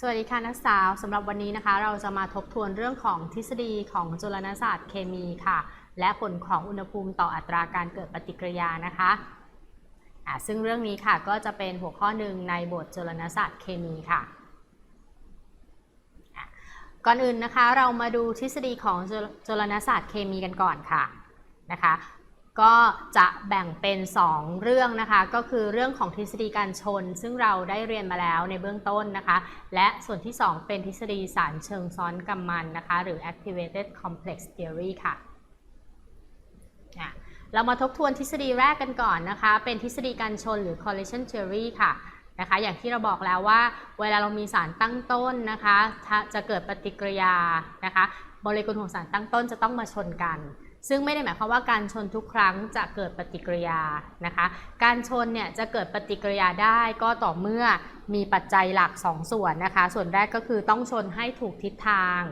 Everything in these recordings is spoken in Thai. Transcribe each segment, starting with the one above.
สวัสดีค่ะนักศึกษาสำหรับวันนี้นะคะ เราจะมาทบทวนเรื่องของทฤษฎีของจุลนศาสตร์เคมีค่ะ และผลของอุณหภูมิต่ออัตราการเกิดปฏิกิริยานะคะอ่าซึ่งเรื่องนี้ค่ะก็จะเป็นหัวข้อหนึ่งในบทจุลนศาสตร์เคมีค่ะอะ ก่อนอื่นนะคะเรามาดูทฤษฎีของจุลนศาสตร์เคมีกันก่อนค่ะนะคะ ก็จะแบ่งเป็น 2 เรื่องนะคะ ก็คือเรื่องของทฤษฎีการชน ซึ่งเราได้เรียนมาแล้วในเบื้องต้นนะคะ และส่วนที่ 2 เป็นทฤษฎีสารเชิงซ้อนกำมันนะคะ หรือ activated complex theory ค่ะ เรามาทบทวนทฤษฎีแรกกันก่อนนะคะ เป็นทฤษฎีการชนหรือ collision theory ค่ะนะคะอย่างที่เราบอกแล้วว่าเวลาเรามีสารตั้งต้นนะคะ จะเกิดปฏิกิริยานะคะโมเลกุลของสารตั้งต้นจะต้องมาชนกัน ซึ่งไม่ได้หมายความว่าการชนทุกครั้งจะเกิดปฏิกิริยานะคะ การชนเนี่ยจะเกิดปฏิกิริยาได้ก็ต่อเมื่อมีปัจจัยหลัก2ส่วนนะคะ ส่วนแรกก็คือต้องชนให้ถูกทิศทาง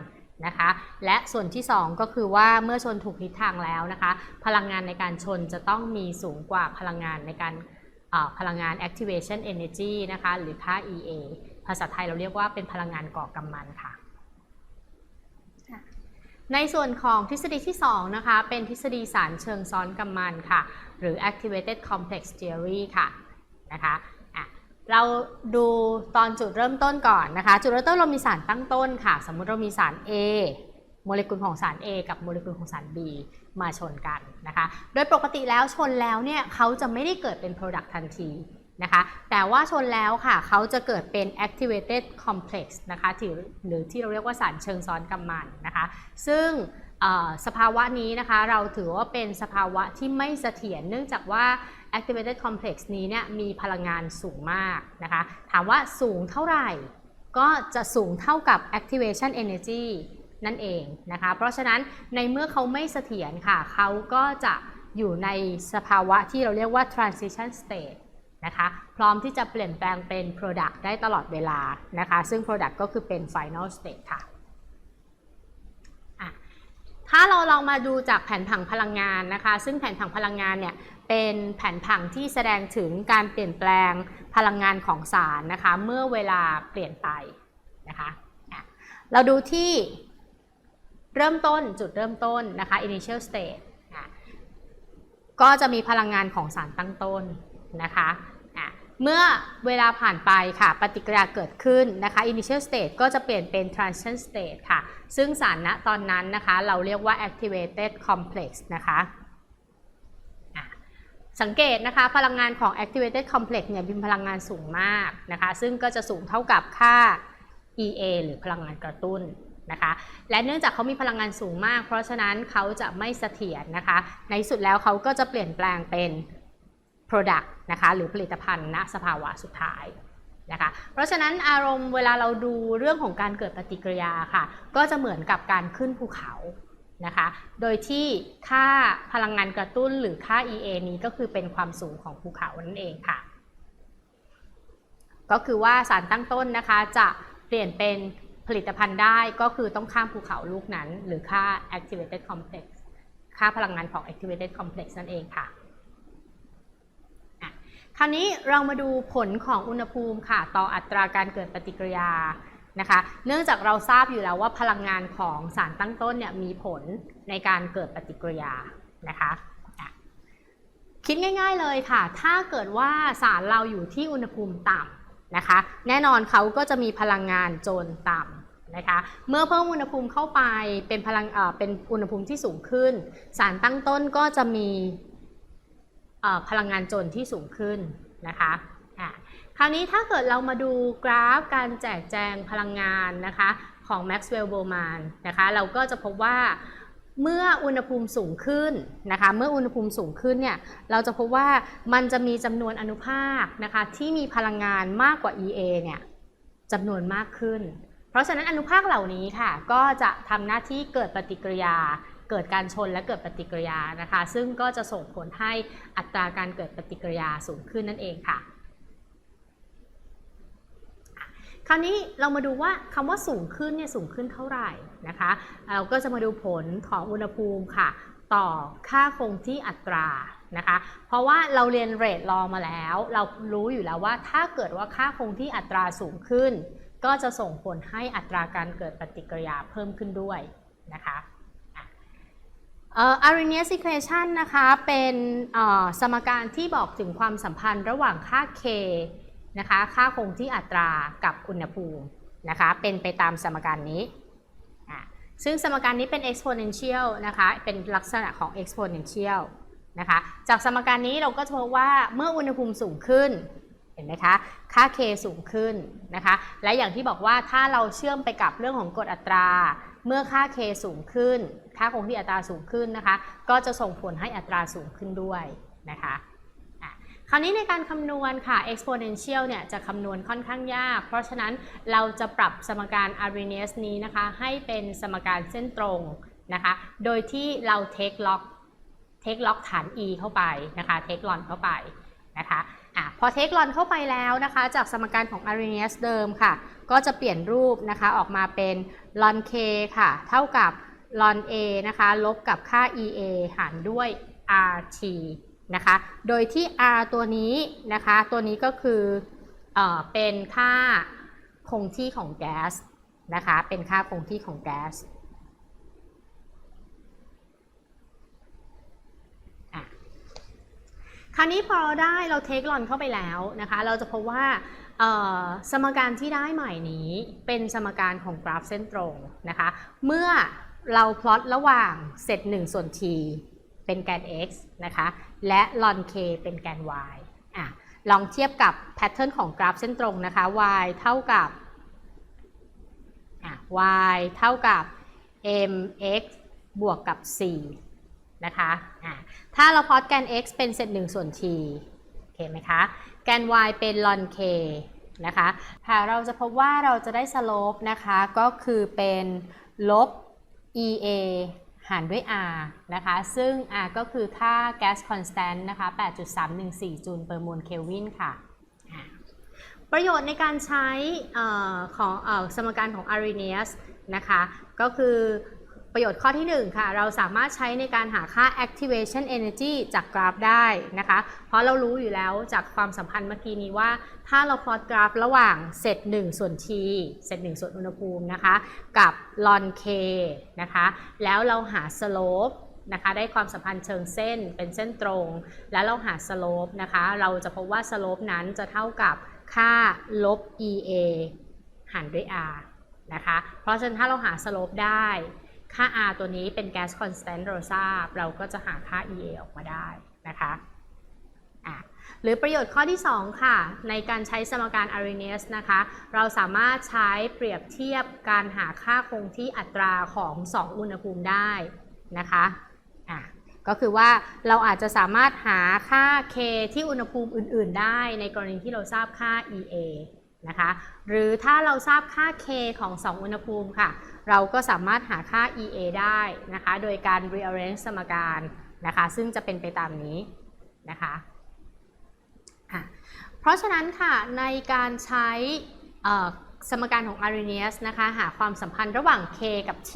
นะคะ และส่วนที่ 2 ก็คือว่าเมื่อชนถูกทิศทางแล้วนะคะ พลังงานในการชนจะต้องมีสูงกว่าพลังงานในการพลังงาน activation energy นะคะ หรือค่า EA ภาษาไทยเราเรียกว่าเป็นพลังงานก่อกำมันค่ะ ในส่วนของทฤษฎีที่ 2 นะคะ เป็นทฤษฎีสารเชิงซ้อนกำมันค่ะ หรือ activated complex theory ค่ะนะคะเราดูตอนจุดเริ่มต้นก่อนนะคะ จุดเริ่มต้นเรามีสารตั้งต้นค่ะ สมมุติเรามีสาร A โมเลกุลของสาร A กับโมเลกุลของสาร B มาชนกันนะคะ โดยปกติแล้วชนแล้วเนี่ยเขาจะไม่ได้เกิดเป็น product ทันที นะคะ แต่ว่าชนแล้วค่ะเขาจะเกิดเป็น activated complex นะคะหรือที่เราเรียกว่าสารเชิงซ้อนกำมันนะคะ ซึ่งสภาวะนี้นะคะเราถือว่าเป็นสภาวะที่ไม่เสถียรเนื่องจากว่า activated complex นี้เนี่ยมีพลังงานสูงมากนะคะ ถามว่าสูงเท่าไหร่ ก็จะสูงเท่ากับ activation energy นั่นเองนะคะ เพราะฉะนั้นในเมื่อเขาไม่เสถียรค่ะ เขาก็จะอยู่ในสภาวะที่เราเรียกว่า transition state นะคะพร้อมที่จะเปลี่ยนแปลงเป็น Product ได้ตลอดเวลานะคะซึ่ง Product ก็คือเป็น Final State ค่ะถ้าเราลองมาดูจากแผนผังพลังงานนะคะ ซึ่งแผนผังพลังงานเนี่ยเป็นแผนผังที่แสดงถึงการเปลี่ยนแปลงพลังงานของสารนะคะเมื่อเวลาเปลี่ยนไปนะคะเราดูที่เริ่มต้นจุดเริ่มต้นนะคะ initial state ก็จะมีพลังงานของสารตั้งต้น นะคะเมื่อเวลาผ่านไปค่ะ ปฏิกิริยาเกิดขึ้นนะคะ initial state ก็จะเปลี่ยนเป็น transition state ค่ะ ซึ่งสารณตอนนั้นนะคะ เราเรียกว่า activated complex นะคะสังเกตนะคะ พลังงานของ activated complex เนี่ยมีพลังงานสูงมากนะคะ ซึ่งก็จะสูงเท่ากับค่า EA หรือพลังงานกระตุ้นนะคะ และเนื่องจากเขามีพลังงานสูงมาก เพราะฉะนั้นเขาจะไม่เสถียรนะคะ ในสุดแล้วเขาก็จะเปลี่ยนแปลงเป็น Product นะคะหรือผลิตภัณฑ์ณสภาวะสุดท้ายนะคะเพราะฉะนั้นอารมณ์เวลาเราดูเรื่องของการเกิดปฏิกิริยาค่ะ ก็จะเหมือนกับการขึ้นภูเขานะคะ โดยที่ค่าพลังงานกระตุ้นหรือค่า EA นี้ก็คือเป็นความสูงของภูเขานั่นเองค่ะ ก็คือว่าสารตั้งต้นนะคะจะเปลี่ยนเป็นผลิตภัณฑ์ได้ก็คือต้องข้ามภูเขาลูกนั้น หรือค่า activated complex ค่าพลังงานของ activated complex นั่นเองค่ะ คราวนี้เรามาดูผลของอุณหภูมิค่ะ ต่ออัตราการเกิดปฏิกิริยานะคะ เนื่องจากเราทราบอยู่แล้วว่าพลังงานของสารตั้งต้นเนี่ยมีผลในการเกิดปฏิกิริยานะคะคิดง่าย ๆเลยค่ะ ถ้าเกิดว่าสารเราอยู่ที่อุณหภูมิต่ำนะคะ แน่นอนเขาก็จะมีพลังงานโจรต่ำนะคะ เมื่อเพิ่มอุณหภูมิเข้าไปเป็นพลังเอ่อเป็นอุณหภูมิที่สูงขึ้น สารตั้งต้นก็จะมี พลังงานจนที่สูงขึ้นนะคะคราวนี้ถ้าเกิดเรามาดูกราฟการแจกแจงพลังงานนะคะของ Maxwell Bowman นะคะ เราก็จะพบว่าเมื่ออุณหภูมิสูงขึ้นนะคะ เมื่ออุณหภูมิสูงขึ้นเนี่ย เราจะพบว่ามันจะมีจำนวนอนุภาคนะคะที่มีพลังงานมากกว่า EA เนี่ยจำนวนมากขึ้น เพราะฉะนั้นอนุภาคเหล่านี้ค่ะ ก็จะทำหน้าที่เกิดปฏิกิริยา เกิดการชนและเกิดปฏิกิริยานะคะ ซึ่งก็จะส่งผลให้อัตราการเกิดปฏิกิริยาสูงขึ้นนั่นเองค่ะ คราวนี้เรามาดูว่าคำว่าสูงขึ้นเนี่ยสูงขึ้นเท่าไหร่นะคะเราก็จะมาดูผลของอุณหภูมิค่ะ ต่อค่าคงที่อัตรานะคะ เพราะว่าเราเรียนเรทลอมาแล้ว เรารู้อยู่แล้วว่าถ้าเกิดว่าค่าคงที่อัตราสูงขึ้น ก็จะส่งผลให้อัตราการเกิดปฏิกิริยาเพิ่มขึ้นด้วยนะคะ อะเอ่อ Arrhenius equation นะคะ เป็นสมการที่บอกถึงความสัมพันธ์ระหว่างค่า k นะคะ ค่าคงที่อัตรากับอุณหภูมินะคะ เป็นไปตามสมการนี้อะซึ่งสมการนี้เป็น exponential นะคะ เป็นลักษณะของ exponential นะคะ จากสมการนี้เราก็จะพบว่าเมื่ออุณหภูมิสูงขึ้น เห็นไหมคะ ค่า k สูงขึ้นนะคะ และอย่างที่บอกว่าถ้าเราเชื่อมไปกับเรื่องของกฎอัตรา เมื่อค่า k สูงขึ้น ค่าคงที่อัตราสูงขึ้นนะคะ ก็จะส่งผลให้อัตราสูงขึ้นด้วยนะคะคราวนี้ในการคำนวณค่ะ exponential เนี่ยจะคำนวณค่อนข้างยาก เพราะฉะนั้นเราจะปรับสมการ Arrhenius นี้นะคะ ให้เป็นสมการเส้นตรงนะคะ โดยที่เรา take log take log ฐาน e เข้าไปนะคะ take log เข้าไปนะคะอะพอ take log เข้าไปแล้วนะคะ จากสมการของ Arrhenius เดิมค่ะ ก็จะเปลี่ยนรูปนะคะออกมาเป็น ln k ค่ะ เท่ากับ ln a นะคะลบกับค่า ea หารด้วย rt นะคะ โดยที่ r ตัวนี้นะคะ ตัวนี้ก็คือเออเป็นค่าคงที่ของแก๊สนะคะ เป็นค่าคงที่ของแก๊สคราวนี้พอเราได้เราเทคลอนเข้าไปแล้วนะคะ เราจะพบว่า สมการที่ได้ใหม่นี้เป็นสมการของกราฟเส้นตรงนะคะ เมื่อเราพลอตระหว่างเซต1ส่วน t เป็นแกน x นะคะ และลอน k เป็นแกน y อะลองเทียบกับแพทเทิร์นของกราฟเส้นตรงนะคะ y เท่ากับ y เท่ากับ mx บวกกับ4นะคะะถ้าเราพลอตแกน x เป็นเซต1ส่วน t โอเคไหมคะ แกน y เป็น ln k นะคะค่ะเราจะพบว่าเราจะได้สโลปนะคะก็คือเป็นลบ ea หารด้วย r นะคะ ซึ่ง r ก็คือค่า gas constant นะคะ 8.314 จูลเปอร์โมลเคลวินค่ะ ประโยชน์ในการใช้ออของออสมการของ Arrhenius นะคะ ก็คือ ประโยชน์ข้อที่ 1 ค่ะ เราสามารถใช้ในการหาค่า activation energy จากกราฟได้นะคะ เพราะเรารู้อยู่แล้วจากความสัมพันธ์เมื่อกี้นี้ว่า ถ้าเราพลอตกราฟระหว่างเซต1ส่วน t เซต1ส่วนอุณหภูมินะคะ กับ ln k นะคะ แล้วเราหา slope นะคะได้ความสัมพันธ์เชิงเส้นเป็นเส้นตรง แล้วเราหา slope นะคะ เราจะพบว่า slope นั้นจะเท่ากับค่าลบ ea หารด้วย r นะคะ เพราะฉะนั้นถ้าเราหา slope ได้ ค่า r ตัวนี้เป็น gas constant เราทราเราก็จะหาค่า ea ออกมาได้นะคะอะหรือประโยชน์ข้อที่ 2 ค่ะ ในการใช้สมการ Arrhenius นะคะ เราสามารถใช้เปรียบเทียบการหาค่าคงที่อัตราของ 2 อุณหภูมิได้นะคะอะก็คือว่าเราอาจจะสามารถหาค่า k ที่อุณหภูมิอื่น ๆ ได้ในกรณีที่เราทราบค่า ea นะคะ หรือถ้าเราทราบค่า k ของ 2 อุณหภูมิค่ะ เราก็สามารถหาค่า ea ได้นะคะ โดยการ rearrange สมการนะคะ ซึ่งจะเป็นไปตามนี้นะคะะเพราะฉะนั้นค่ะ ในการใช้สมการของ Arrhenius นะคะ หาความสัมพันธ์ระหว่าง k กับ t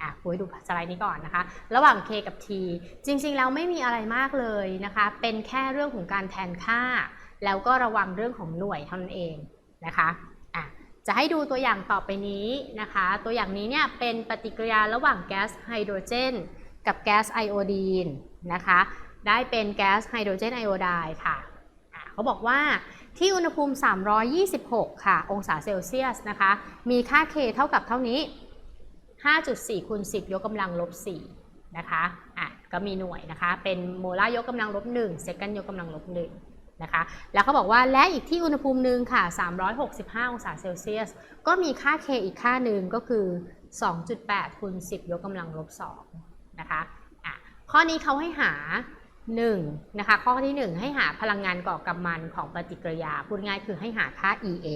อะคุยดูสไลด์นี้ก่อนนะคะ ระหว่าง k กับ t จริงๆ แล้วไม่มีอะไรมากเลยนะคะ เป็นแค่เรื่องของการแทนค่า แล้วก็ระวังเรื่องของหน่วยเท่านั้นเองนะคะ จะให้ดูตัวอย่างต่อไปนี้นะคะ ตัวอย่างนี้เนี่ยเป็นปฏิกิริยาระหว่างแก๊สไฮโดรเจน กับแก๊สไอโอดีนนะคะ ได้เป็นแก๊สไฮโดรเจนไอโอไดด์ค่ะ เขาบอกว่าที่อุณหภูมิ 326 ค่ะ องศาเซลเซียสนะคะ มีค่า K เท่ากับเท่านี้ 5.4คูณ10 ยกกำลังลบ4นะคะ อะ ก็มีหน่วยนะคะ เป็นโมลาร์ยกกำลังลบ1เซกันยกกำลังลบ1 นะคะ แล้วเขาบอกว่าและอีกที่อุณหภูมิหนึ่งค่ะ 365 องศาเซลเซียส ก็มีค่า K อีกค่าหนึ่งก็คือ 2.8คูณ10 ยกกำลังลบ2นะคะะข้อนี้เขาให้หา 1 นะคะ ข้อที่ 1 ให้หาพลังงานก่อกำมันของปฏิกิริยา พูดง่ายคือให้หาค่า EA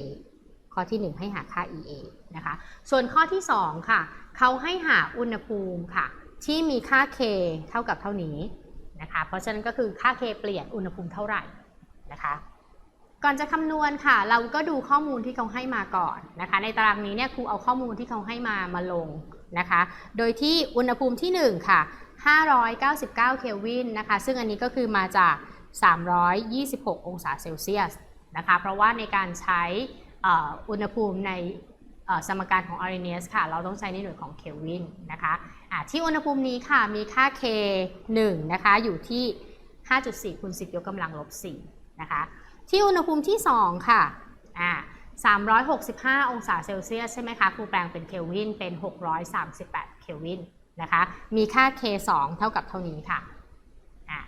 ข้อที่ 1 ให้หาค่า EA นะคะ ส่วนข้อที่ 2 ค่ะ เขาให้หาอุณหภูมิค่ะ ที่มีค่า K เท่ากับเท่านี้นะคะ เพราะฉะนั้นก็คือค่า K เปลี่ยนอุณหภูมิเท่าไหร่ นะคะก่อนจะคำนวณค่ะ เราก็ดูข้อมูลที่เขาให้มาก่อนนะคะ ในตารางนี้เนี่ยครูเอาข้อมูลที่เขาให้มามาลงนะคะ โดยที่อุณหภูมิที่ 1 ค่ะ 599 เคลวินนะคะ ซึ่งอันนี้ก็คือมาจาก 326 องศาเซลเซียสนะคะ เพราะว่าในการใช้อุณหภูมิในสมการของ Arrhenius ค่ะ เราต้องใช้ในหน่วยของเคลวินนะคะะที่อุณหภูมินี้ค่ะมีค่า K 1นะคะอยู่ที่ 5.4คูณ10 ยกกำลังลบ 4 นะคะ ที่อุณหภูมิที่ 2 ค่ะอ่า365 องศาเซลเซียสใช่ไหมคะครูแปลงเป็นเคลวินเป็น 638 เคลวินนะคะ มีค่า K 2เท่ากับเท่านี้ค่ะอ่า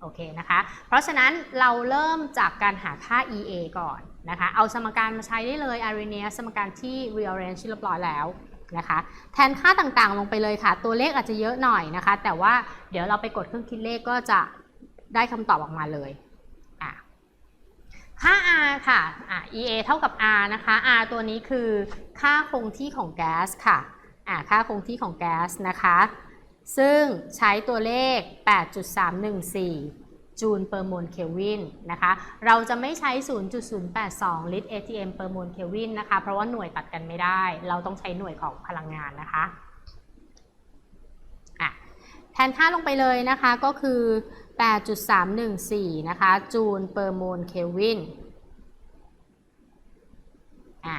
โอเคนะคะ เพราะฉะนั้นเราเริ่มจากการหาค่า EA ก่อนนะคะ เอาสมการมาใช้ได้เลย Arrhenius สมการที่ rearrange เรียบร้อยแล้วนะคะ แทนค่าต่างๆลงไปเลยค่ะ ตัวเลขอาจจะเยอะหน่อยนะคะ แต่ว่าเดี๋ยวเราไปกดเครื่องคิดเลขก็จะได้คำตอบออกมาเลย 5R ค่ะอะ EA เท่ากับ R นะคะ R ตัวนี้คือค่าคงที่ของแก๊สค่ะะค่าคงที่ของแก๊สนะคะ ซึ่งใช้ตัวเลข 8.314 จูลเปอร์โมลเคลวินนะคะ เราจะไม่ใช้ 0.082 ลิตร ATM เปอร์โมลเคลวินนะคะ เพราะว่าหน่วยตัดกันไม่ได้ เราต้องใช้หน่วยของพลังงานนะคะแทนค่าลงไปเลยนะคะก็คือ 8.314 นะคะ จูลเปอร์โมลเคลวินอะ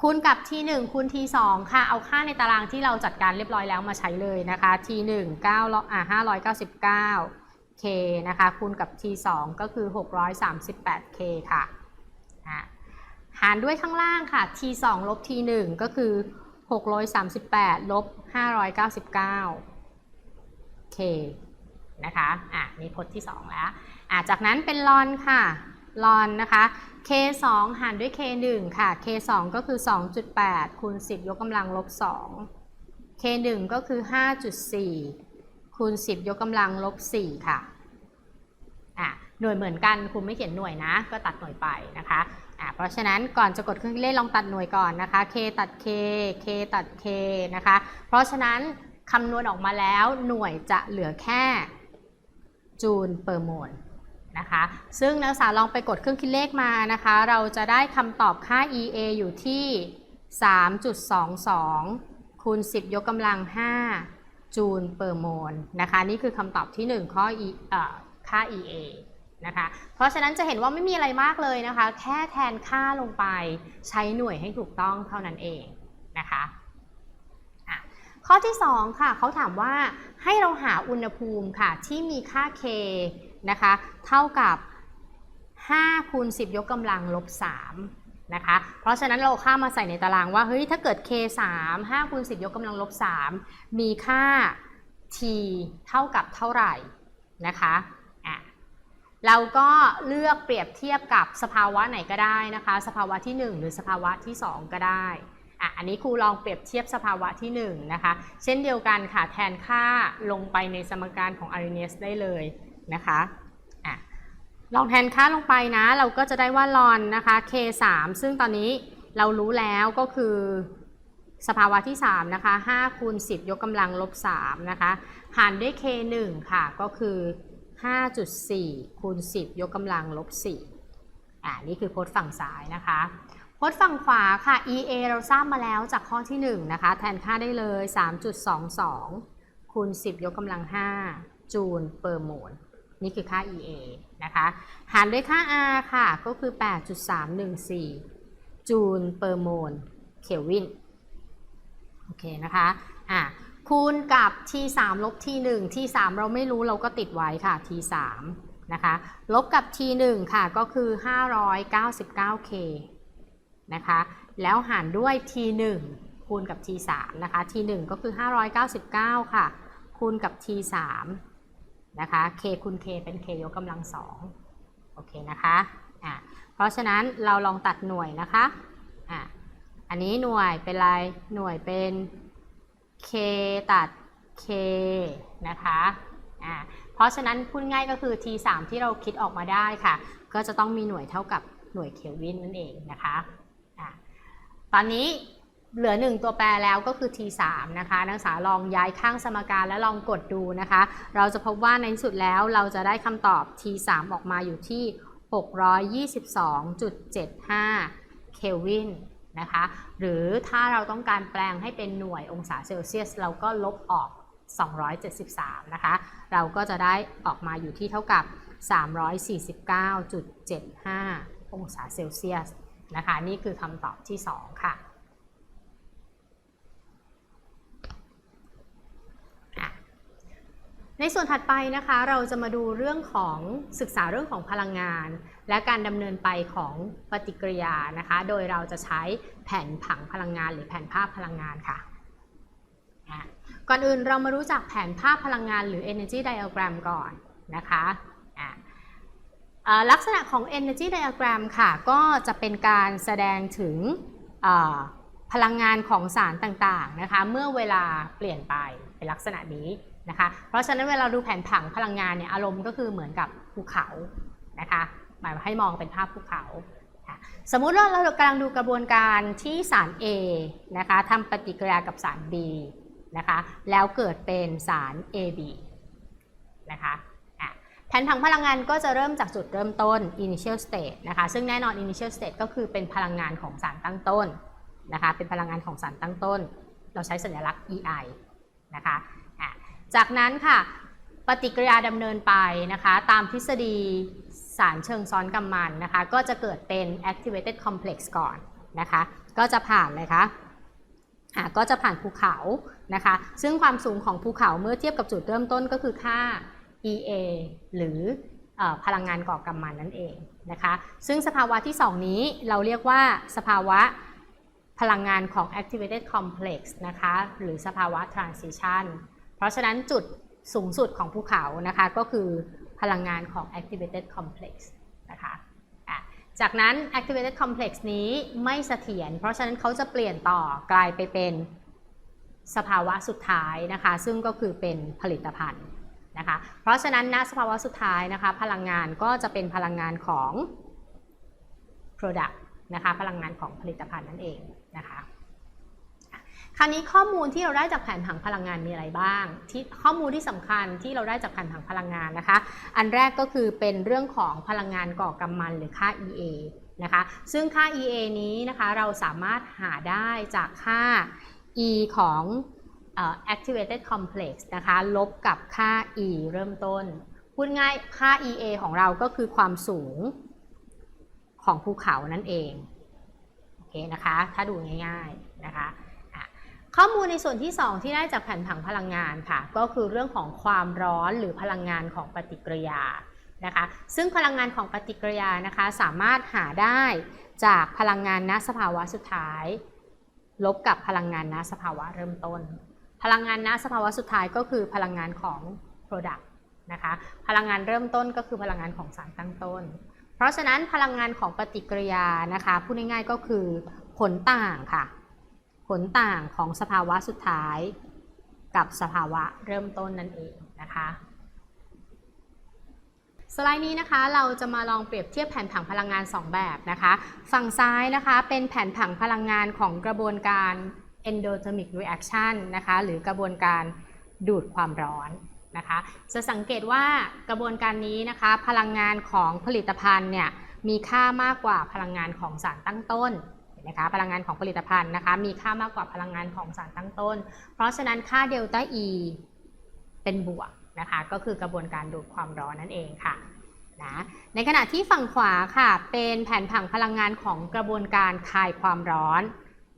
คูณกับ T1 คูณ T2 ค่ะ เอาค่าในตารางที่เราจัดการเรียบร้อยแล้วมาใช้เลยนะคะ T1 9อะ599 K นะคะ คูณกับ T2 ก็คือ 638 K ค่ะอะหารด้วยข้างล่างค่ะ T2 ลบ T1 ก็คือ 638ลบ599 K นะคะอะนี่พจน์ที่ 2 แล้วอะจากนั้นเป็นลอนค่ะลอนนะคะ K2 หารด้วย K1 ค่ะ K2 ก็คือ 2.8คูณ10 ยกกำลังลบ 2 K1 ก็คือ 5.4คูณ10 ยกกำลังลบ 4 ค่ะอะหน่วยเหมือนกันคุณไม่เขียนหน่วยนะ ก็ตัดหน่วยไปนะคะอะเพราะฉะนั้นก่อนจะกดเครื่องคิดเลขลองตัดหน่วยก่อนนะคะ K ตัด K K ตัด K นะคะ เพราะฉะนั้นคำนวณออกมาแล้วหน่วยจะเหลือแค่ จูลเปอร์โมลนะคะซึ่งนักศึกษาลองไปกดเครื่องคิดเลขมานะคะ เราจะได้คำตอบค่า EA อยู่ที่ 3.22 คูณ 10 ยกกำลัง 5 จูลเปอร์โมลนะคะนี่คือคำตอบที่ 1 ข้อ E เอ่อค่า EA นะคะเพราะฉะนั้นจะเห็นว่าไม่มีอะไรมากเลยนะคะ แค่แทนค่าลงไปใช้หน่วยให้ถูกต้องเท่านั้นเองนะคะ ข้อที่ 2 ค่ะเขาถามว่าให้เราหาอุณหภูมิค่ะ ที่มีค่า K นะคะ เท่ากับ5คูณ10 ยกกำลังลบ3นะคะ เพราะฉะนั้นเราค่ามาใส่ในตารางว่า เฮ้ย ถ้าเกิด K 3 5คูณ10 ยกกำลังลบ3มีค่า T เท่ากับเท่าไหร่นะคะอะเราก็เลือกเปรียบเทียบกับสภาวะไหนก็ได้นะคะ สภาวะที่ 1 หรือสภาวะที่ 2 ก็ได้ อะอันนี้ครูลองเปรียบเทียบสภาวะที่1นะคะ เช่นเดียวกันค่ะแทนค่าลงไปในสมการของ Arrhenius ได้เลยนะคะอะลองแทนค่าลงไปนะ เราก็จะได้ว่าลอนนะคะ K 3ซึ่งตอนนี้เรารู้แล้วก็คือสภาวะที่ 3 นะคะ5คูณ10 ยกกำลังลบ3นะคะ หารด้วย K 1ค่ะ ก็คือ 5.4คูณ10 ยกกำลังลบ4อ่านี่คือโพจน์ฝั่งซ้ายนะคะ พจน์ฝั่งขวาค่ะ EA เราทราบมาแล้วจากข้อที่ 1 นะคะ แทนค่าได้เลย 3.22 คูณ 10 ยกกำลัง 5 จูลเปอร์โมล นี่คือค่า EA นะคะ หารด้วยค่า R ค่ะ ก็คือ 8.314 จูลเปอร์โมล เคลวิน โอเคนะคะ อะ คูณกับ T3 ลบ T1 T3 เราไม่รู้เราก็ติดไว้ค่ะ T3 นะคะ ลบกับ T1 ค่ะ ก็คือ 599K นะคะ แล้วหารด้วย T1 คูณกับ T3 นะคะ T1 ก็คือ 599 ค่ะ คูณกับ T3 นะคะ K คูณ K เป็น K ยกกำลัง2โอเคนะคะอะเพราะฉะนั้นเราลองตัดหน่วยนะคะอะอันนี้หน่วยเป็นอะไรหน่วยเป็น K ตัด K นะคะอ่าเพราะฉะนั้นพูดง่ายก็คือ T3 ที่เราคิดออกมาได้ค่ะ ก็จะต้องมีหน่วยเท่ากับหน่วยเคลวินนั่นเองนะคะ ตอนนี้เหลือ 1 ตัวแปรแล้วก็คือ T3 นะคะนักศึกษาลองย้ายข้างสมการแล้วลองกดดูนะคะ เราจะพบว่าในที่สุดแล้วเราจะได้คำตอบ T3 ออกมาอยู่ที่ 622.75 เคลวินนะคะหรือถ้าเราต้องการแปลงให้เป็นหน่วยองศาเซลเซียส เราก็ลบออก 273 นะคะ เราก็จะได้ออกมาอยู่ที่เท่ากับ 349.75 องศาเซลเซียส นะคะ นี่คือคำตอบที่ 2ค่ะอะในส่วนถัดไปนะคะเราจะมาดูเรื่องของศึกษาเรื่องของพลังงาน และการดำเนินไปของปฏิกิริยานะคะ โดยเราจะใช้แผนผังพลังงาน หรือแผนภาพพลังงานค่ะก่อนอื่นเรามารู้จักแผนภาพพลังงานหรือ energy diagram ก่อนนะคะอะ ลักษณะของ energy diagram ค่ะ ก็จะเป็นการแสดงถึงพลังงานของสารต่างๆนะคะเมื่อเวลาเปลี่ยนไปเป็นลักษณะนี้นะคะ เพราะฉะนั้นเวลาดูแผนผังพลังงานเนี่ยอารมณ์ก็คือเหมือนกับภูเขานะคะหมายให้มองเป็นภาพภูเขา สมมุติว่าเรากำลังดูกระบวนการที่สาร A นะคะทำปฏิกิริยากับสาร B นะคะแล้วเกิดเป็นสาร AB นะคะ แผนผังพลังงานก็จะเริ่มจากจุดเริ่มต้น initial state นะคะ ซึ่งแน่นอน initial state ก็คือเป็นพลังงานของสารตั้งต้นนะคะ เป็นพลังงานของสารตั้งต้น เราใช้สัญลักษณ์ EI นะคะะจากนั้นค่ะปฏิกิริยาดำเนินไปนะคะ ตามทฤษฎีสารเชิงซ้อนกำมันนะคะ ก็จะเกิดเป็น activated complex ก่อนนะคะ ก็จะผ่านเลยคะ่ะก็จะผ่านภูเขานะคะ ซึ่งความสูงของภูเขาเมื่อเทียบกับจุดเริ่มต้นก็คือค่า EA หรืออพลังงานก่อกำมันนั่นเองนะคะ ซึ่งสภาวะที่ 2 นี้เราเรียกว่าสภาวะพลังงานของ activated complex นะคะ หรือสภาวะ transition เพราะฉะนั้นจุดสูงสุดของภูเขานะคะ ก็คือพลังงานของ activated complex นะคะจากนั้น activated complex นี้ไม่เสถียร เพราะฉะนั้นเขาจะเปลี่ยนต่อกลายไปเป็นสภาวะสุดท้ายนะคะ ซึ่งก็คือเป็นผลิตภัณฑ์ นะคะ เพราะฉะนั้นณสภาวะสุดท้ายนะคะ พลังงานก็จะเป็นพลังงานของ product นะคะพลังงานของผลิตภัณฑ์นั่นเองนะคะคราวนี้ข้อมูลที่เราได้จากแผนผังพลังงานมีอะไรบ้าง ที่ข้อมูลที่สำคัญที่เราได้จากแผนผังพลังงานนะคะ อันแรกก็คือเป็นเรื่องของพลังงานก่อกำมันหรือค่า EA นะคะ ซึ่งค่า EA นี้นะคะเราสามารถหาได้จากค่า E ของ activated complex นะคะ ลบกับค่า E เริ่มต้น พูดง่ายค่า EA ของเราก็คือความสูงของภูเขานั่นเอง โอเคนะคะ ถ้าดูง่ายๆนะคะข้อมูลในส่วนที่ 2 ที่ได้จากแผนผังพลังงานค่ะ ก็คือเรื่องของความร้อนหรือพลังงานของปฏิกิริยานะคะ ซึ่งพลังงานของปฏิกิริยานะคะ สามารถหาได้จากพลังงานณสภาวะสุดท้าย ลบกับพลังงานณสภาวะเริ่มต้น พลังงานณสภาวะสุดท้ายก็คือพลังงานของ Product นะคะพลังงานเริ่มต้นก็คือพลังงานของสารตั้งต้น เพราะฉะนั้นพลังงานของปฏิกิริยานะคะพูดง่ายๆก็คือผลต่างค่ะ ผลต่างของสภาวะสุดท้าย กับสภาวะเริ่มต้นนั่นเองนะคะสไลด์นี้นะคะเราจะมาลองเปรียบเทียบแผนผังพลังงาน 2 แบบนะคะ ฝั่งซ้ายนะคะเป็นแผนผังพลังงานของกระบวนการ endothermic reaction นะคะหรือกระบวนการดูดความร้อนนะคะจะสังเกตว่ากระบวนการนี้นะคะพลังงานของผลิตภัณฑ์เนี่ยมีค่ามากกว่าพลังงานของสารตั้งต้นเห็นไหมคะพลังงานของผลิตภัณฑ์นะคะมีค่ามากกว่าพลังงานของสารตั้งต้น เพราะฉะนั้นค่าเดลต้า E เป็นบวกนะคะก็คือกระบวนการดูดความร้อนนั่นเองค่ะนะในขณะที่ฝั่งขวาค่ะเป็นแผนผังพลังงานของกระบวนการคายความร้อน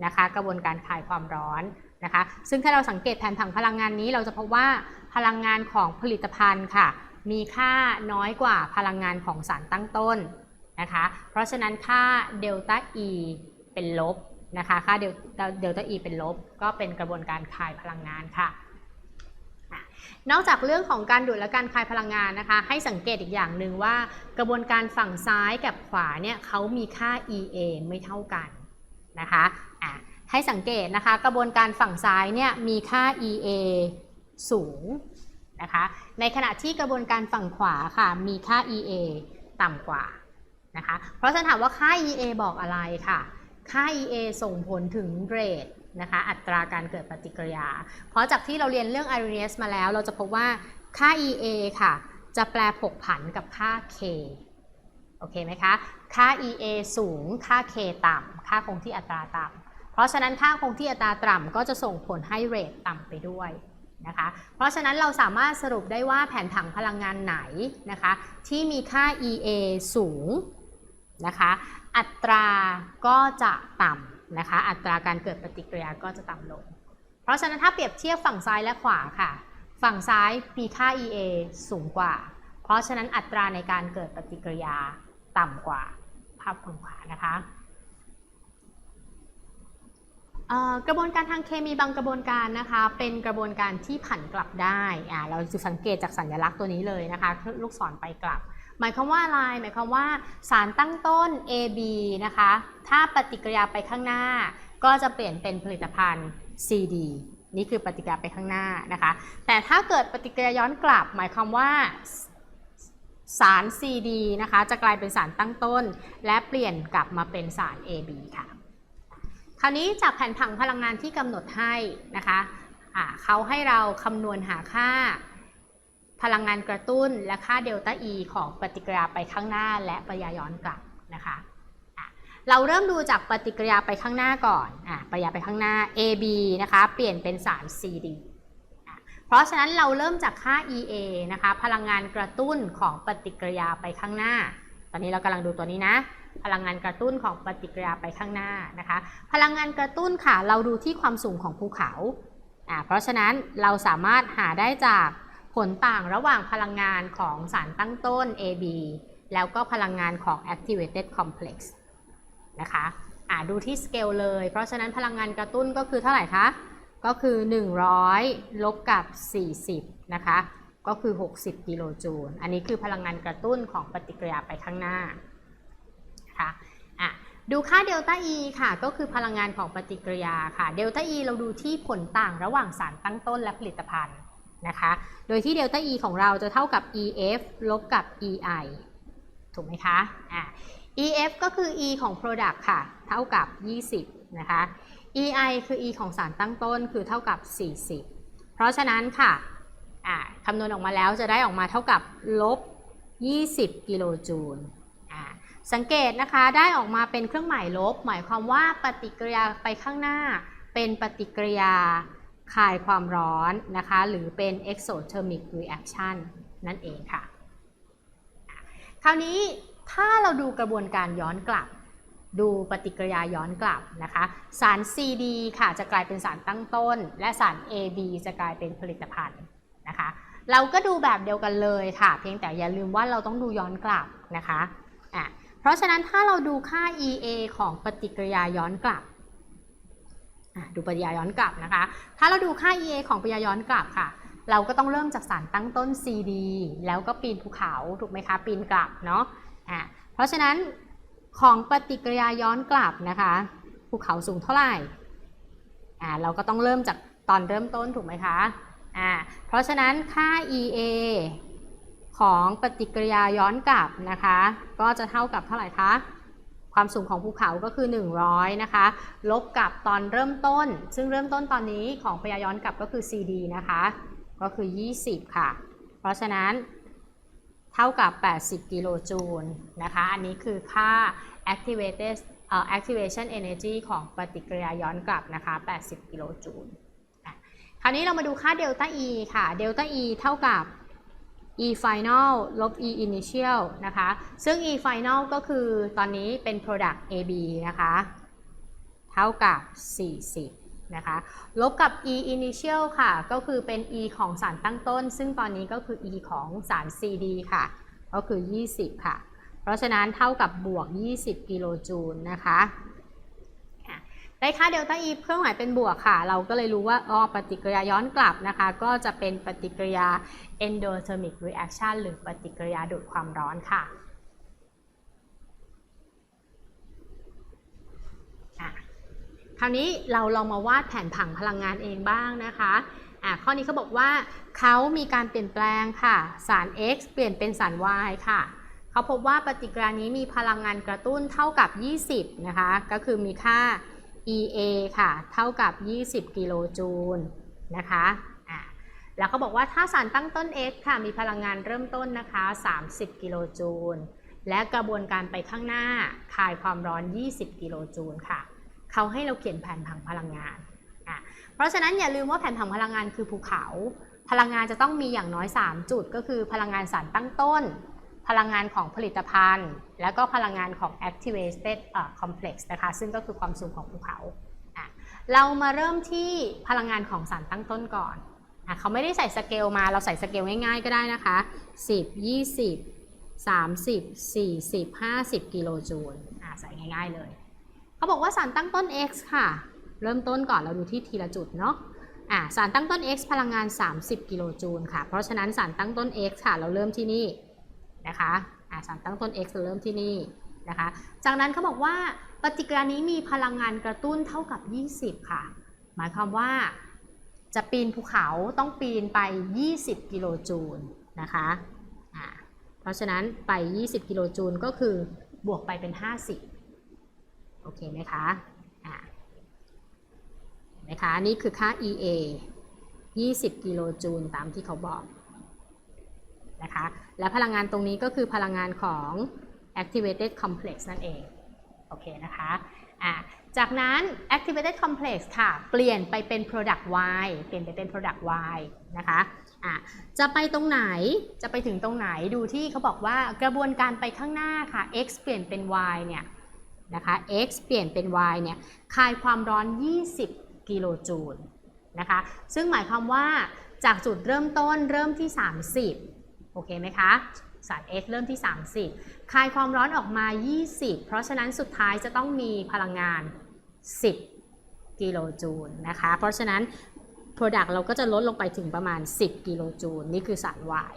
นะคะ กระบวนการคายความร้อนนะคะ ซึ่งถ้าเราสังเกตแผนผังพลังงานนี้ เราจะพบว่าพลังงานของผลิตภัณฑ์ค่ะ มีค่าน้อยกว่าพลังงานของสารตั้งต้นนะคะ เพราะฉะนั้นค่าเดลต้า E เป็นลบนะคะ ค่าเดลต้า E เป็นลบ ก็เป็นกระบวนการคายพลังงานค่ะนอกจากเรื่องของการดูดและการคายพลังงานนะคะ ให้สังเกตอีกอย่างหนึ่งว่า กระบวนการฝั่งซ้ายกับขวาเนี่ยเขามีค่า EA ไม่เท่ากันนะคะ ให้สังเกตนะคะ กระบวนการฝั่งซ้ายเนี่ยมีค่า EA สูงนะคะ ในขณะที่กระบวนการฝั่งขวาค่ะมีค่า EA ต่ำกว่านะคะ เพราะฉะนั้นถามว่าค่า EA บอกอะไรค่ะ ค่า EA ส่งผลถึงเรทนะคะ อัตราการเกิดปฏิกิริยา เพราะจากที่เราเรียนเรื่อง RNS มาแล้ว เราจะพบว่าค่า EA ค่ะ จะแปลผกผันกับค่า K โอเคไหมคะ ค่า EA สูง ค่า K ต่ำ ค่าคงที่อัตราต่ำ ราะฉะนั้นค่าคงที่อัตราต่ำก็จะส่งผลให้เรทต่ำไปด้วยนะคะ เพราะฉะนั้นเราสามารถสรุปได้ว่าแผนผังพลังงานไหนนะคะ ที่มีค่า EA สูงนะคะ อัตราก็จะต่ำนะคะ อัตราการเกิดปฏิกิริยาก็จะต่ำลง เพราะฉะนั้นถ้าเปรียบเทียบฝั่งซ้ายและขวาค่ะ ฝั่งซ้ายมีค่า EA สูงกว่า เพราะฉะนั้นอัตราในการเกิดปฏิกิริยาต่ำกว่าภาพฝั่งขวานะคะ กระบวนการทางเคมีบางกระบวนการนะคะ เป็นกระบวนการที่ผันกลับได้อ่าเราจะสังเกตจากสัญลักษณ์ตัวนี้เลยนะคะ ลูกศรไปกลับ หมายความว่าอะไรหมายความว่าสารตั้งต้น AB นะคะ ถ้าปฏิกิริยาไปข้างหน้า ก็จะเปลี่ยนเป็นผลิตภัณฑ์ CD นี่คือปฏิกิริยาไปข้างหน้านะคะ แต่ถ้าเกิดปฏิกิริยาย้อนกลับ หมายความว่าสาร CD นะคะ จะกลายเป็นสารตั้งต้น และเปลี่ยนกลับมาเป็นสาร AB ค่ะ คราวนี้จากแผนผังพลังงานที่กำหนดให้นะคะะเขาให้เราคำนวณหาค่าพลังงานกระตุ้นและค่าเดลต้า E ของปฏิกิริยาไปข้างหน้าและปฏิกิริยาย้อนกลับนะคะะเราเริ่มดูจากปฏิกิริยาไปข้างหน้าก่อนอะปฏิกิริยาไปข้างหน้า AB นะคะ เปลี่ยนเป็นสาร CD เพราะฉะนั้นเราเริ่มจากค่า EA นะคะ พลังงานกระตุ้นของปฏิกิริยาไปข้างหน้า ตอนนี้เรากำลังดูตัวนี้นะ พลังงานกระตุ้นของปฏิกิริยาไปข้างหน้านะคะ พลังงานกระตุ้นค่ะ เราดูที่ความสูงของภูเขาอ่าเพราะฉะนั้นเราสามารถหาได้จากผลต่างระหว่างพลังงานของสารตั้งต้น AB แล้วก็พลังงานของ activated complex นะคะอ่าดูที่สเกลเลย เพราะฉะนั้นพลังงานกระตุ้นก็คือเท่าไหร่คะ ก็คือ 100 ลบกับ 40 นะคะ ก็คือ 60 กิโลจูล อันนี้คือพลังงานกระตุ้นของปฏิกิริยาไปข้างหน้า นะคะอะดูค่าเดลต้า E ค่ะ ก็คือพลังงานของปฏิกิริยาค่ะเดลต้า E เราดูที่ผลต่างระหว่างสารตั้งต้นและผลิตภัณฑ์นะคะ โดยที่เดลต้า E ของเราจะเท่ากับ EF ลบกับ EI ถูกไหมคะอะ EF ก็คือ E ของ Product ค่ะ เท่ากับ 20 นะคะ EI คือ E ของสารตั้งต้นคือเท่ากับ 40 เพราะฉะนั้นค่ะคำนวณออกมาแล้วจะได้ออกมาเท่ากับลบ 20 กิโลจูล สังเกตนะคะได้ออกมาเป็นเครื่องหมายลบ หมายความว่าปฏิกิริยาไปข้างหน้า เป็นปฏิกิริยาคลายความร้อนนะคะ หรือเป็น exothermic reaction นั่นเองค่ะ คราวนี้ถ้าเราดูกระบวนการย้อนกลับ ดูปฏิกิริยาย้อนกลับนะคะ สาร CD ค่ะจะกลายเป็นสารตั้งต้น และสาร AB จะกลายเป็นผลิตภัณฑ์นะคะ เราก็ดูแบบเดียวกันเลยค่ะ เพียงแต่อย่าลืมว่าเราต้องดูย้อนกลับนะคะอะ เพราะฉะนั้นถ้าเราดูค่า EA ของปฏิกิริยาย้อนกลับ ดูปฏิกิริยาย้อนกลับนะคะ ถ้าเราดูค่า EA ของปฏิกิริยาย้อนกลับค่ะ เราก็ต้องเริ่มจากสารตั้งต้น CD แล้วก็ปีนภูเขาถูกไหมคะ ปีนกลับเนาะอะเพราะฉะนั้นของปฏิกิริยาย้อนกลับนะคะ ภูเขาสูงเท่าไหร่อ่าเราก็ต้องเริ่มจากตอนเริ่มต้นถูกไหมคะอ่าเพราะฉะนั้นค่า EA ของปฏิกิริยาย้อนกลับนะคะ ก็จะเท่ากับเท่าไหร่คะ ความสูงของภูเขาก็คือ 100 นะคะ ลบกับตอนเริ่มต้น ซึ่งเริ่มต้นตอนนี้ของปยาย้อนกลับก็คือ CD นะคะ ก็คือ 20 ค่ะ เพราะฉะนั้นเท่ากับ 80 กิโลจูลนะคะ อันนี้คือค่า activated uh, activation energy ของปฏิกิริยาย้อนกลับนะคะ 80 กิโลจูล คราวนี้เรามาดูค่าเดลต้า E ค่ะ เดลต้า E เท่ากับ E final ลบ E initial นะคะ ซึ่ง E final ก็คือตอนนี้เป็น product AB นะคะ เท่ากับ 40 นะคะ ลบกับ e initial ค่ะ ก็คือเป็น e ของสารตั้งต้น ซึ่งตอนนี้ก็คือ e ของสาร cd ค่ะ ก็คือ 20 ค่ะ เพราะฉะนั้นเท่ากับบวก 20 กิโลจูลนะคะ ได้ค่าเดลต้า e เครื่องหมายเป็นบวกค่ะ เราก็เลยรู้ว่าอ๋อปฏิกิริยาย้อนกลับนะคะ ก็จะเป็นปฏิกิริยา endothermic reaction หรือปฏิกิริยาดูดความร้อนค่ะคราวนี้เราลองมาวาดแผนผังพลังงานเองบ้างนะคะอะข้อนี้เขาบอกว่าเขามีการเปลี่ยนแปลงค่ะ สาร X เปลี่ยนเป็นสาร Y ค่ะเขาพบว่าปฏิกิริยานี้มีพลังงานกระตุ้นเท่ากับ 20 นะคะ ก็คือมีค่า EA ค่ะ เท่ากับ 20 กิโลจูลนะคะแล้วเขาบอกว่าถ้าสารตั้งต้น X ค่ะ มีพลังงานเริ่มต้นนะคะ 30 กิโลจูล และกระบวนการไปข้างหน้าคายความร้อน 20 กิโลจูลค่ะ เขาให้เราเขียนแผนผังพลังงานอะเพราะฉะนั้นอย่าลืมว่าแผนผังพลังงานคือภูเขา พลังงานจะต้องมีอย่างน้อย 3 จุด ก็คือพลังงานสารตั้งต้น พลังงานของผลิตภัณฑ์ แล้วก็พลังงานของ activated complex นะคะซึ่งก็คือความสูงของภูเขา เรามาเริ่มที่พลังงานของสารตั้งต้นก่อนอเขาไม่ได้ใส่สเกลมาเราใส่สเกลง่ายๆก็ได้นะคะ 10 20 30 40 50 กิโลจูลใส่ง่ายๆเลย เขาบอกว่าสารตั้งต้น x ค่ะ เริ่มต้นก่อนเราดูที่ทีละจุดเนาะสารตั้งต้น x พลังงาน 30 กิโลจูลค่ะ เพราะฉะนั้นสารตั้งต้น x ค่ะ เราเริ่มที่นี่ นะคะสารตั้งต้น x เราเริ่มที่นี่นะคะ จากนั้นเขาบอกว่าปฏิกิริยานี้มีพลังงานกระตุ้นเท่ากับ 20 ค่ะ หมายความว่าจะปีนภูเขาต้องปีนไป 20 กิโลจูลนะคะอ่าเพราะฉะนั้นไป 20 กิโลจูลก็คือบวกไปเป็น 50 โอเคไหมคะนะคะ นี่คือค่า EA 20 กิโลจูลตามที่เขาบอก นะคะ และพลังงานตรงนี้ก็คือพลังงานของ activated complex นั่นเอง โอเคนะคะอะจากนั้น activated complex ค่ะ เปลี่ยนไปเป็น product Y เปลี่ยนไปเป็น product Y นะคะอะจะไปตรงไหน จะไปถึงตรงไหน ดูที่เขาบอกว่ากระบวนการไปข้างหน้าค่ะ x เปลี่ยนเป็น y เนี่ยนะคะ x เปลี่ยนเป็น y เนี่ย คายความร้อน 20 กิโลจูลนะคะ ซึ่งหมายความว่าจากจุดเริ่มต้นเริ่มที่ 30 โอเคไหมคะ สาร X เริ่มที่ 30 คายความร้อนออกมา 20 เพราะฉะนั้นสุดท้ายจะต้องมีพลังงาน 10 กิโลจูลนะคะ เพราะฉะนั้น Product เราก็จะลดลงไปถึงประมาณ 10 กิโลจูล นี่คือสาร Y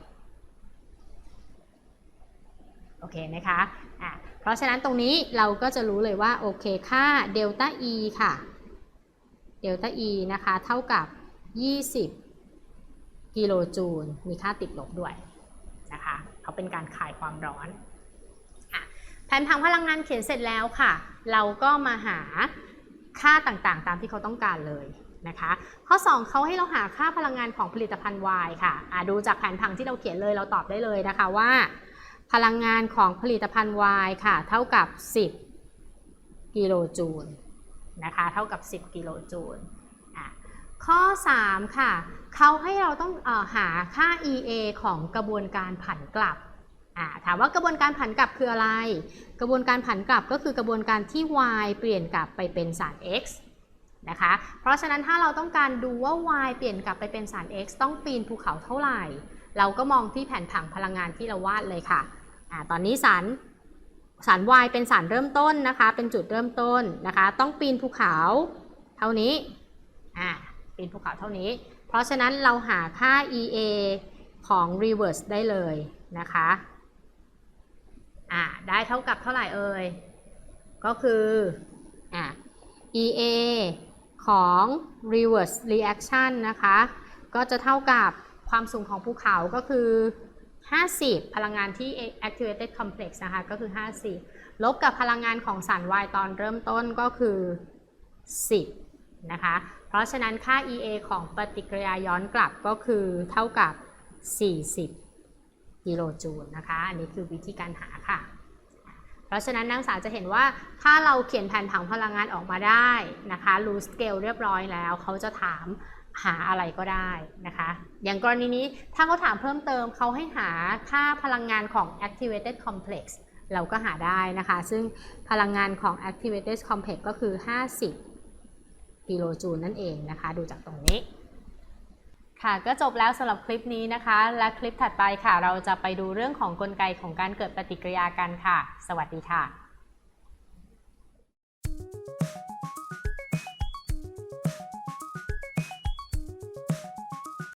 โอเคไหมคะอะเพราะฉะนั้นตรงนี้เราก็จะรู้เลยว่า โอเค ค่าเดลต้า E ค่ะ เดลต้า E นะคะ เท่ากับ 20 กิโลจูล มีค่าติดลบด้วย นะคะเขาเป็นการขายความร้อนแผนผังพลังงานเขียนเสร็จแล้วค่ะ เราก็มาหาค่าต่างๆ ตามที่เขาต้องการเลยนะคะข้อ 2เขาให้เราหาค่าพลังงานของผลิตภัณฑ์ Y ค่ะอะดูจากแผนผังที่เราเขียนเลยเราตอบได้เลยนะคะว่า พลังงานของผลิตภัณฑ์ Y ค่ะ เท่ากับ 10 กิโลจูลนะคะ เท่ากับ 10 กิโลจูล ข้อ 3 ค่ะเขาให้เราต้องอหาค่า EA ของกระบวนการผันกลับถามว่ากระบวนการผันกลับคืออะไร กระบวนการผันกลับก็คือกระบวนการที่ y เปลี่ยนกลับไปเป็นสาร x นะคะ เพราะฉะนั้นถ้าเราต้องการดูว่า y เปลี่ยนกลับไปเป็นสาร x ต้องปีนภูเขาเท่าไหร่ เราก็มองที่แผนผังพลังงานที่เราวาดเลยค่ะอะตอนนี้สารสาร y เป็นสารเริ่มต้นนะคะ เป็นจุดเริ่มต้นนะคะ ต้องปีนภูเขาเท่านี้อ่า ปีนภูเขาเท่านี้ เพราะฉะนั้นเราหาค่า EA ของ reverse ได้เลยนะคะอ่าได้เท่ากับเท่าไหร่เอ่ย ก็คืออ่า EA ของ reverse reaction นะคะ ก็จะเท่ากับความสูงของภูเขาก็คือ 50 พลังงานที่ activated complex นะคะ ก็คือ 50 ลบกับพลังงานของสาร Y ตอนเริ่มต้นก็คือ 10 นะคะ เพราะฉะนั้นค่า EA ของปฏิกิริยาย้อนกลับก็คือเท่ากับ 40 กิโลจูลนะคะ อันนี้คือวิธีการหาค่ะ เพราะฉะนั้นนักศึกษาจะเห็นว่าถ้าเราเขียนแผนผังพลังงานออกมาได้นะคะรู้สเกลเรียบร้อยแล้ว เขาจะถามหาอะไรก็ได้นะคะ อย่างกรณีนี้ถ้าเขาถามเพิ่มเติมเขาให้หาค่าพลังงานของ activated complex เราก็หาได้นะคะ ซึ่งพลังงานของ activated complex ก็คือ 50 กิโลจูลนั่นเองนะคะ ดูจากตรงนี้ ค่ะก็จบแล้วสำหรับคลิปนี้นะคะ และคลิปถัดไปค่ะ เราจะไปดูเรื่องของกลไกของการเกิดปฏิกิริยากันค่ะ สวัสดีค่ะ